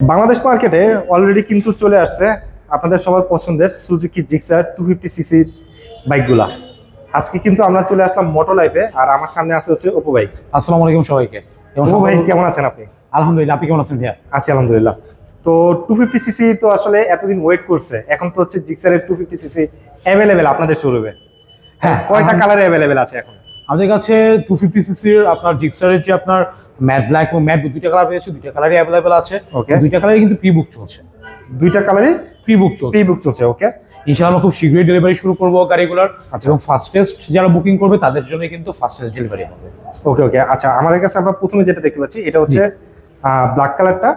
বাংলাদেশ মার্কেটে অলরেডি কিন্তু চলে আসছে আপনাদের সবার পছন্দের সুজুকি জিক্সার টু ফিফটি সিসির বাইকগুলা আজকে কিন্তু আমরা চলে আসলাম মোটো লাইফে আর আমার সামনে আছে হচ্ছে ওপো বাইক আসসালামু আলাইকুম সবাইকে। ওপো ভাই কেমন আছেন আপনি? আলহামদুলিল্লাহ আপনি কেমন আছেন ভাইয়া? আছি আলহামদুলিল্লাহ। তো টু ফিফটি সিসি তো আসলে এতদিন ওয়েট করছে এখন তো হচ্ছে জিক্সারের টু ফিফটি সিসি অ্যাভেলেবেল আপনাদের শোরুমে হ্যাঁ কয়টা। কালারে অ্যাভেলেবেল আছে এখন? আমাদের কাছে টু ফিফটি সিসির আপনার জিক্সারের যে আপনার ম্যাট ব্ল্যাক এবং ম্যাট দুইটা কালার পেয়েছে দুইটা কালারই অ্যাভেলেবেল আছে। Okay. দুইটা কালারই কিন্তু প্রি বুক চলছে। দুইটা কালারই প্রি বুক চলছে। প্রি বুক চলছে ওকে ইনশাআল্লাহ আমরা খুব শীঘ্রই ডেলিভারি শুরু করব গাড়িগুলোর আচ্ছা। এবং ফাস্টেস্ট যারা বুকিং করবে তাদের জন্য কিন্তু ফাস্টেস্ট ডেলিভারি হবে। ওকে ওকে আচ্ছা আমাদের কাছে আমরা প্রথমে যেটা দেখতে পাচ্ছি এটা হচ্ছে ব্ল্যাক কালারটা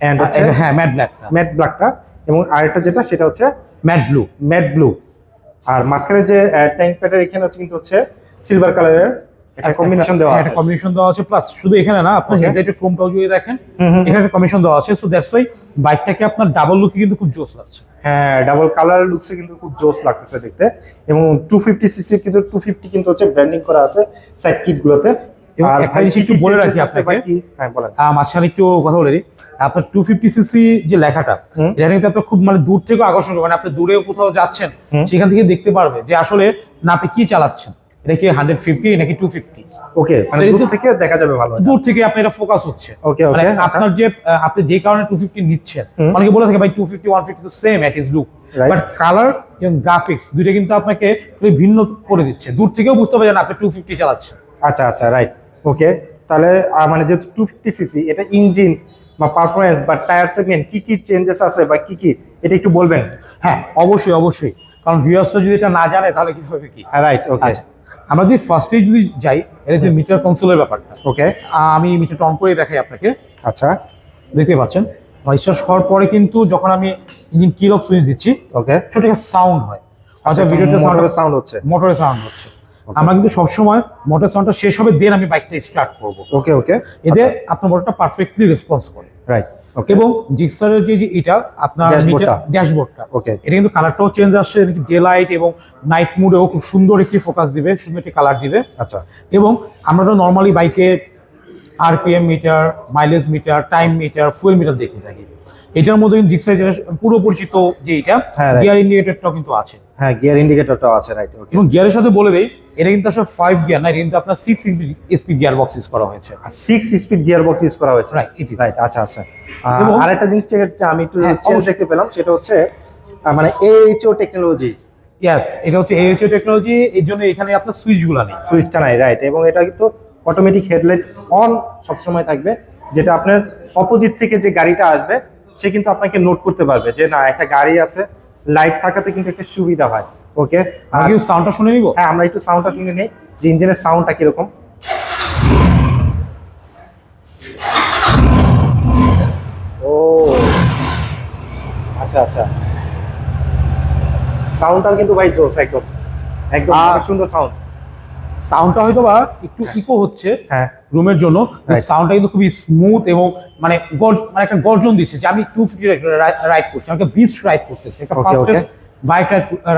এন্ড হচ্ছে হ্যাঁ ম্যাট ব্ল্যাকটা ম্যাট ব্ল্যাকটা এবং আরেকটা যেটা সেটা হচ্ছে ম্যাট ব্লু ম্যাট ব্লু আর মাঝখানে যে ট্যাঙ্ক প্যাডের এখানে হচ্ছে কিন্তু হচ্ছে সিলভার কালারের একটা কম্বিনেশন দেওয়া আছে। কম্বিনেশন দেওয়া আছে প্লাস শুধু এখানে না Okay. হেডলাইটের ক্রোমটাও যদি দেখেন। এখানে একটা কমিশন দেওয়া আছে। সো দ্যাটস ওয়াই বাইকটাকে আপনার ডাবল লুকে কিন্তু খুব জোস লাগছে। হ্যাঁ ডাবল কালার লুকসে কিন্তু খুব জোস লাগতেছে দেখতে। এবং টু ফিফটি সিসির কিন্তু টু ফিফটি কিন্তু হচ্ছে ব্র্যান্ডিং করা আছে সাইড কিট গুলোতে। আর একটা জিনিস একটু বলে রাখি আপনাকে। হ্যাঁ মাঝখানে একটু কথা বলে দিই। আপনার টু ফিফটি সিসি যে লেখাটা হুম। এটা কিন্তু আপনার খুব মানে দূর থেকে আকর্ষণ মানে আপনি দূরেও কোথাও যাচ্ছেন সেখান থেকে দেখতে পারবে যে আসলে না আপনি কি চালাচ্ছেন। এটা কি হান্ড্রেড ফিফটি নাকি টু ফিফটি ওকে মানে দূর থেকে দেখা যাবে ভালো দূর থেকে আপনি এটা ফোকাস হচ্ছে। ওকে মানে ওকে আচ্ছা। আপনার যে আপনি যে কারণে টু ফিফটি নিচ্ছেন অনেকে বলে থাকে ভাই টু ফিফটি ওয়ান ফিফটি তো same at is look but colour এবং গ্রাফিক্স দুইটা কিন্তু আপনাকে ভিন্ন করে দিচ্ছে। দূর থেকেও বুঝতে পারছেন আপনি টু ফিফটি চালাচ্ছেন। আচ্ছা আচ্ছা রাইট ওকে তাহলে মানে যেহেতু টু ফিফটি সিসি এটা ইঞ্জিন বা পারফরমেন্স বা টায়ার সেগমেন্ট কি কি চেঞ্জেস আছে বা কি কি এটা একটু বলবেন? হ্যাঁ অবশ্যই অবশ্যই। কারণ ভিউয়ার্সরা যদি এটা না জানে তাহলে কি হবে কি? রাইট ওকে আচ্ছা। আমরা যদি ফার্স্টে যদি যাই এটা যে মিটার কনসোলের ব্যাপারটা। ওকে আমি মিটারটা অন করে দেখাই আপনাকে। আচ্ছা। দেখতে পাচ্ছেন? ভয়েসটা হওয়ার পরে কিন্তু যখন আমি ইঞ্জিন কিল অফ সুইচ দিচ্ছি ওকে ছোট একটা সাউন্ড হয়। আচ্ছা ভিডিওতে মোটরের সাউন্ড হচ্ছে। মোটরের সাউন্ড হচ্ছে। আমরা কিন্তু সবসময় মোটর সাউন্ডটা শেষ হবে দেন আমি বাইকটা স্টার্ট করব। ওকে ওকে এতে আপনার মোটরটা পারফেক্টলি রেসপন্স করে। রাইট এবং জিক্সারের যে এটা আপনার। ড্যাশবোর্ডটা ওকে এটা কিন্তু কালারটাও চেঞ্জ আসছে ডে লাইট এবং নাইট মুডেও খুব সুন্দর একটি ফোকাস দিবে সুন্দর একটি কালার দিবে। আচ্ছা। এবং আমরা তো নর্মালি বাইকে RPM meter mileage meter time meter fuel meter দেখে থাকি। এটার মধ্যে কিন্তু যেটা পুরো পরিচিত যে এটা হ্যাঁ, গিয়ার ইন্ডিকেটরটাও কিন্তু আছে। হ্যাঁ গিয়ার ইন্ডিকেটরটাও আছে রাইট ওকে এবং গিয়ারের সাথে বলে দেই এটা কিন্তু আসলে ফাইভ গিয়ার না কিন্তু আপনার six speed gear box use করা হয়েছে। Six speed gear box use করা হয়েছে। রাইট ইট ইজ রাইট আচ্ছা আচ্ছা। আর একটা জিনিস যেটা আমি একটু হ্যাঁ, চেঞ্জ দেখতে পেলাম সেটা হচ্ছে মানে এইচও টেকনোলজি ইয়াস এটা হচ্ছে এইচও টেকনোলজি এর জন্য এখানে আপনার সুইচগুলো নেই। সুইচটা নাই রাইট এবং এটা কিন্তু অটোমেটিক হেডলাইট অন সবসময় থাকবে যেটা আপনার অপোজিট থেকে যে গাড়িটা আসবে সে কিন্তু আপনাকে নোট করতে পারবে যে না একটা গাড়ি আছে লাইট থাকাতে কিন্তু একটা সুবিধা হয় ওকে আমি সাউন্ডটা শুনে নিব? হ্যাঁ আমরা একটু সাউন্ডটা শুনে নিই যে ইঞ্জিনের সাউন্ডটা কীরকম। ও আচ্ছা আচ্ছা। সাউন্ডটাও কিন্তু ভাই জোস একদম। একদম সুন্দর সাউন্ড সাউন্ডটা হয়তো বা একটু ইকো হচ্ছে হ্যাঁ। রুমের জন্য। সাউন্ডটা কিন্তু খুবই স্মুথ এবং মানে মানে একটা গর্জন দিচ্ছে যে আমি টু ফিফটি রাইড করছি আমাকে বিস্ট রাইড করতেছি একটা ফাস্টেস্ট বাইক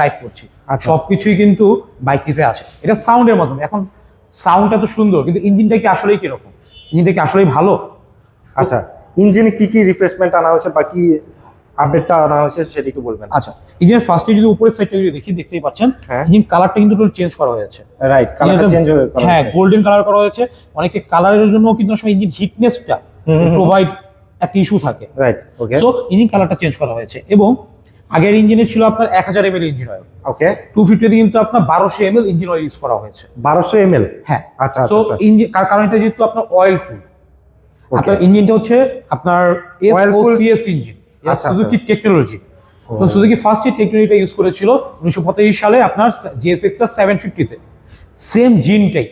রাইড করছি। আচ্ছা। সবকিছুই কিন্তু বাইকটিতে আছে। এটা সাউন্ডের মাধ্যমে এখন সাউন্ডটা তো সুন্দর কিন্তু ইঞ্জিনটা কি আসলেই কীরকম? ইঞ্জিনটা কি আসলেই ভালো? আচ্ছা ইঞ্জিনে কি কি রিফ্রেশমেন্ট আনা হয়েছে বা কি আপডেটটা আনা হয়েছে সেটা একটু বলবেন। আচ্ছা ইঞ্জিনের ফার্স্টে যদি উপরের সাইডটা যদি দেখি দেখতেই পাচ্ছেন হ্যাঁ। ইঞ্জিন কালারটা কিন্তু চেঞ্জ করা হয়েছে। রাইট কালারটা চেঞ্জ হয়ে করা হ্যাঁ গোল্ডেন কালার করা হয়েছে। অনেকে কালারের জন্য কিন্তু সময় ইঞ্জিন হিটনেসটা। প্রোভাইড একটা ইস্যু থাকে। রাইট ওকে সো ইঞ্জিন কালারটা চেঞ্জ করা হয়েছে এবং আগের ইঞ্জিনে ছিল আপনার এক হাজার ML engine oil okay two ফিফটিতে কিন্তু আপনার বারোশো এমএল ইঞ্জিন অয়েল ইউজ করা হয়েছে। বারোশো এম এল হ্যাঁ। আচ্ছা তো আচ্ছা। আচ্ছা ইঞ্জিন কারণ এটা যেহেতু আপনার অয়েল কুল. আপনার ইঞ্জিনটা হচ্ছে আপনার এসওসিএস ইঞ্জিন আচ্ছা, সুজুকি টেকনোলজি তো সুজুকি ফার্স্ট এই টেকনোলজিটা ইউজ করেছিল উনিশশো পঁচাশি সালে আপনার জিএসএক্স আর সেভেন ফিফটিতে সেম জিনটাই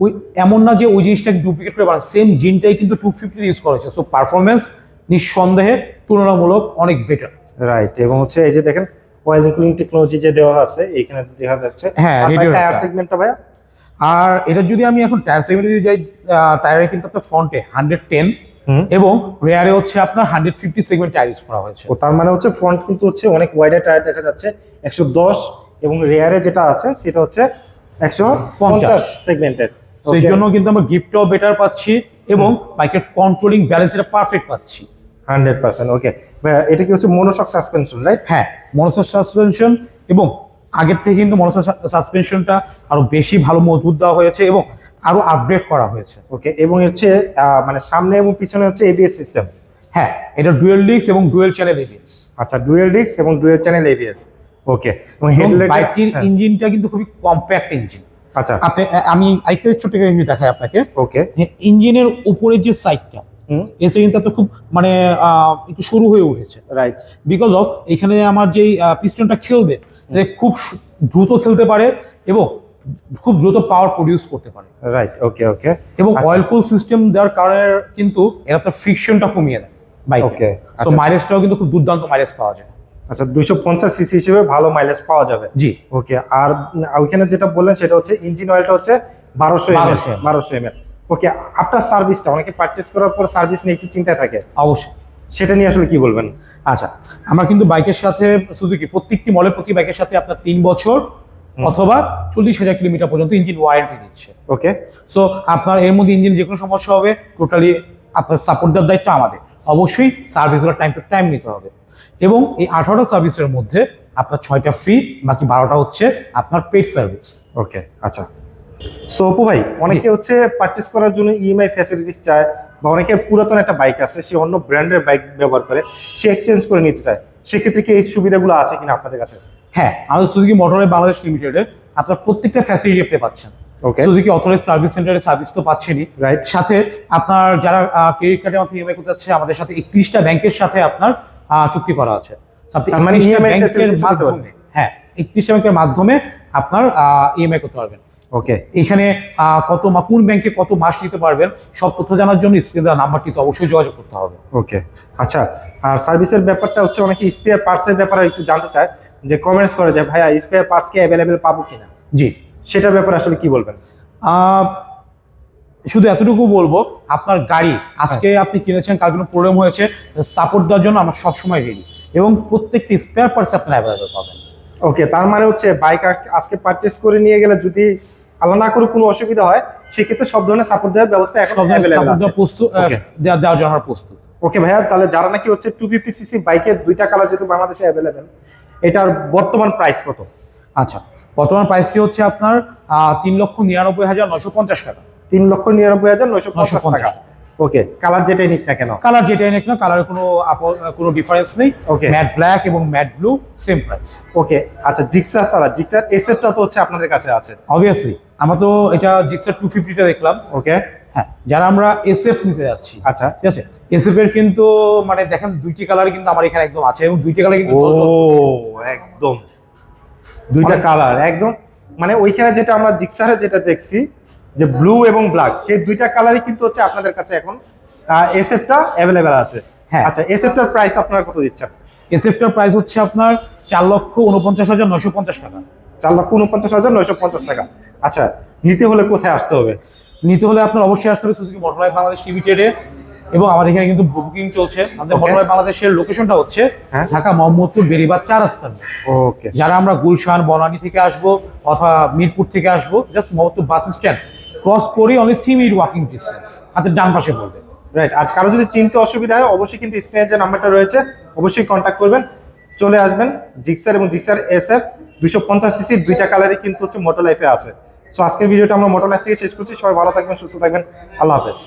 ওই এমন না যে ওই জিনিসটাকে ডুপ্লিকেট করে বানায় সেম জিনটাই কিন্তু টু ফিফটি ইউজ করা হয়েছে সো পারফরমেন্স নিঃসন্দেহে তুলনামূলক অনেক বেটার রাইট এবং হচ্ছে এই যে দেখেন অয়েল কুলিং টেকনোলজি যে দেওয়া আছে এখানে দেখা যাচ্ছে। হ্যাঁ, টায়ার। সেগমেন্টটা ভাইয়া? আর এটা যদি আমি এখন টায়ার সেগমেন্টে যদি যাই টায়ারে কিন্তু আপনার ফ্রন্টে হান্ড্রেড টেন। এবং রেয়ারে হচ্ছে আপনার hundred fifty segment tyre use করা হয়েছে। তার মানে হচ্ছে ফ্রন্ট কিন্তু হচ্ছে অনেক ওয়াইডার টায়ার দেখা যাচ্ছে একশো দশ এবং রেয়ারে যেটা আছে সেটা হচ্ছে একশো পঞ্চাশ সেগমেন্টের সেই জন্য কিন্তু আমরা গিফটটাও বেটার পাচ্ছি এবং বাইকের কন্ট্রোলিং ব্যালেন্স এটা পারফেক্ট পাচ্ছি। হান্ড্রেড পার্সেন্ট ওকে এটা কি হচ্ছে মনোশক সাসপেনশন রাইট হ্যাঁ মনোসর সাসপেনশন এবং আগের থেকে কিন্তু মনোসর সাসপেনশনটা আরও বেশি ভালো মজবুত দেওয়া হয়েছে এবং আরও আপগ্রেড করা হয়েছে। ওকে এবং হচ্ছে মানে সামনে এবং পিছনে হচ্ছে এবিএস সিস্টেম হ্যাঁ এটা ডুয়েল ডিস্ক এবং ডুয়েল চ্যানেল এবিএস আচ্ছা ডুয়েল ডিস্ক এবং ডুয়েল চ্যানেল এবিএস ওকে এবং বাইকটির ইঞ্জিনটা কিন্তু খুবই কম্প্যাক্ট ইঞ্জিন আচ্ছা। আপনি আমি আরেকটা ছোট জিনিস দেখাই আপনাকে। ওকে ইঞ্জিনের উপরের যে সাইডটা এই সাইডটা তো খুব মানে একটু সরু হয়ে উঠেছে। রাইট বিকজ অফ এখানে আমার যেই পিস্টনটা খেলবে খুব দ্রুত খেলতে পারে এবং খুব দ্রুত পাওয়ার প্রডিউস করতে পারে। রাইট ওকে ওকে এবং। অয়েল কুল সিস্টেম দেওয়ার কারণে কিন্তু এটা তো ফ্রিকশনটা কমিয়ে দেয় বাইকে Okay, তো। মাইলেজটাও কিন্তু খুব দুর্দান্ত মাইলেজ পাওয়া যায়। আচ্ছা দুইশো পঞ্চাশ সিসি হিসেবে ভালো মাইলেজ পাওয়া যাবে। জি। ওকে আর ওইখানে যেটা বললেন সেটা হচ্ছে ইঞ্জিন অয়েলটা হচ্ছে বারোশো 1200 ml বারোশো এম ওকে আপনার সার্ভিসটা অনেকে পারচেস করার পর সার্ভিস নিয়ে একটু চিন্তায় থাকে। অবশ্যই। সেটা নিয়ে আসলে কি বলবেন? আচ্ছা আমরা কিন্তু বাইকের সাথে সুজুকি প্রত্যেকটি মলের প্রতি বাইকের সাথে আপনার তিন বছর অথবা চল্লিশ হাজার কিলোমিটার পর্যন্ত ইঞ্জিন ওয়ারেন্টি দিচ্ছে। ওকে সো আপনার এর মধ্যে ইঞ্জিন যে কোনো সমস্যা হবে টোটালি আপনার সাপোর্ট দেওয়ার দায়িত্ব আমাদের। অবশ্যই সার্ভিসগুলো টাইম টু টাইম নিতে হবে। এবং এই আঠারোটা সার্ভিসের মধ্যে আপনার ছয়টা ফ্রি বাকি বারোটা হচ্ছে আপনার পেড সার্ভিস ওকে আচ্ছা। সো অপু ভাই অনেকে হচ্ছে পারচেস করার জন্য ইএমআই ফ্যাসিলিটিস চায় বা অনেকের পুরাতন একটা বাইক আছে সে অন্য ব্র্যান্ডের বাইক ব্যবহার করে সে এক্সচেঞ্জ করে নিতে চায়। সেক্ষেত্রে কি এই সুবিধাগুলো আছে কিনা আপনাদের কাছে? হ্যাঁ আমাদের সুজুকি মোটরের বাংলাদেশ লিমিটেডে আপনার প্রত্যেকটা ফ্যাসিলিটি আপনি পাচ্ছেন। ওকে সুজুকি অথরাইজ সার্ভিস সেন্টারে সার্ভিস তো পাচ্ছেনই। রাইট সাথে আপনার যারা ক্রেডিট কার্ডের মাধ্যমে ইএমআই করতে যাচ্ছে আমাদের সাথে একত্রিশটা ব্যাংকের সাথে আপনার আহ, চুক্তি করা আছে। মানে 31টা ব্যাংকের। মাধ্যমে হ্যাঁ একত্রিশটা ব্যাংকের মাধ্যমে আপনার ইএমআই করতে পারবেন। ওকে এখানে কত কোন ব্যাংকে কত মাস নিতে পারবেন সব তথ্য জানার জন্য স্ক্রিন দেওয়া নাম্বারটিতে অবশ্যই যোগাযোগ করতে হবে। ওকে আচ্ছা আর সার্ভিসের ব্যাপারটা হচ্ছে অনেকে স্পেয়ার পার্টসের ব্যাপারে একটু জানতে চায় যে কমেন্টস করে যে ভাইয়া স্পেয়ার পার্টস কি অ্যাভেলেবেল পাবো কিনা? জি। সেটার ব্যাপারে আসলে কি বলবেন? শুধু এতটুকু বলব আপনার গাড়ি আজকে আপনি কিনেছেন কার কোনো প্রবলেম হয়েছে সাপোর্ট দেওয়ার জন্য আমরা সবসময় রেডি এবং প্রত্যেকটি স্পেয়ার পার্টস আপনার অ্যাভেলেবেল পাবেন। ওকে তার মানে হচ্ছে বাইক আজকে পারচেস করে নিয়ে গেলে যদি আল্লাহ না করে কোনো অসুবিধা হয় সেক্ষেত্রে সব ধরনের সাপোর্ট দেওয়ার ব্যবস্থা এখন দেওয়ার জন্য প্রস্তুত। ওকে ভাইয়া তাহলে যারা নাকি হচ্ছে টু ফিফটি সিসি বাইকের দুইটা কালার যেহেতু বাংলাদেশে অ্যাভেলেবেল এটার বর্তমান প্রাইস কত? আচ্ছা বর্তমান প্রাইসটি হচ্ছে আপনার তিন লক্ষ নিরানব্বই হাজার নশো পঞ্চাশ টাকা। তিন লক্ষ নিরানব্বই হাজার নয়শো পঞ্চাশ 950 টাকা। ওকে কালার যেটাই নিক না কেন? কালার যেটাই নিক না কালারের কোনো কোনো ডিফারেন্স নেই। ওকে ম্যাট ব্ল্যাক এবং matte blue same price okay আচ্ছা জিক্সার ছাড়া জিক্সার এসেটটা তো হচ্ছে আপনাদের কাছে আছে। অবভিয়াসলি আমরা তো এটা জিক্সার টু ফিফটিটা দেখলাম ওকে হ্যাঁ যারা আমরা এসএফ নিতে যাচ্ছি আচ্ছা। ঠিক আছে? এসএফ এর কিন্তু মানে দেখেন দুইটি কালার কিন্তু আমার এখানে একদম আছে এবং দুইটি কালার কিন্তু ও একদম। দুইটা কালার একদম। মানে ওইখানে যেটা আমরা জিক্সারে যেটা দেখছি যে ব্লু এবং ব্ল্যাক সেই দুইটা কালারই কিন্তু হচ্ছে আপনাদের কাছে এখন এস এসএফটা অ্যাভেলেবেল আছে। হ্যাঁ। আচ্ছা এস এসএফটার প্রাইস আপনারা কত দিচ্ছেন? এস এসএফটার প্রাইস হচ্ছে আপনার চার লক্ষ উনপঞ্চাশ হাজার নশো পঞ্চাশ টাকা। চার লক্ষ উনপঞ্চাশ হাজার নয়শো পঞ্চাশ টাকা। আচ্ছা নিতে হলে কোথায় আসতে হবে? নিতে হলে আপনার অবশ্যই আসতে হবে সুজুকি মোটরলাইফ বাংলাদেশ লিমিটেডে এবং আমাদের এখানে কিন্তু বুকিং চলছে। আমাদের Okay. বাংলাদেশের লোকেশনটা হচ্ছে হ্যাঁ। ঢাকা মোহাম্মদপুর বেরিবাদ চার রাস্তার ওকে যারা আমরা গুলশান বনানী থেকে আসব অথবা মিরপুর থেকে আসব just Mohammadpur bus stand cross করে only three minute walking distance হাতের ডান পাশে পড়বে রাইট আর কারও যদি চিনতে অসুবিধা হয় অবশ্যই কিন্তু স্ক্রিনে যে নাম্বারটা রয়েছে অবশ্যই কন্ট্যাক্ট করবেন। চলে আসবেন জিক্সার এবং জিক্সার এস এফ দুইশো পঞ্চাশ সিসির দুইটা কালারই কিন্তু হচ্ছে মোটো লাইফে আছে। সো আজকের ভিডিওটা আমরা মোটর লাইফ থেকে শেষ করছি। সবাই ভালো থাকবেন, সুস্থ থাকবেন। আল্লাহ হাফেজ।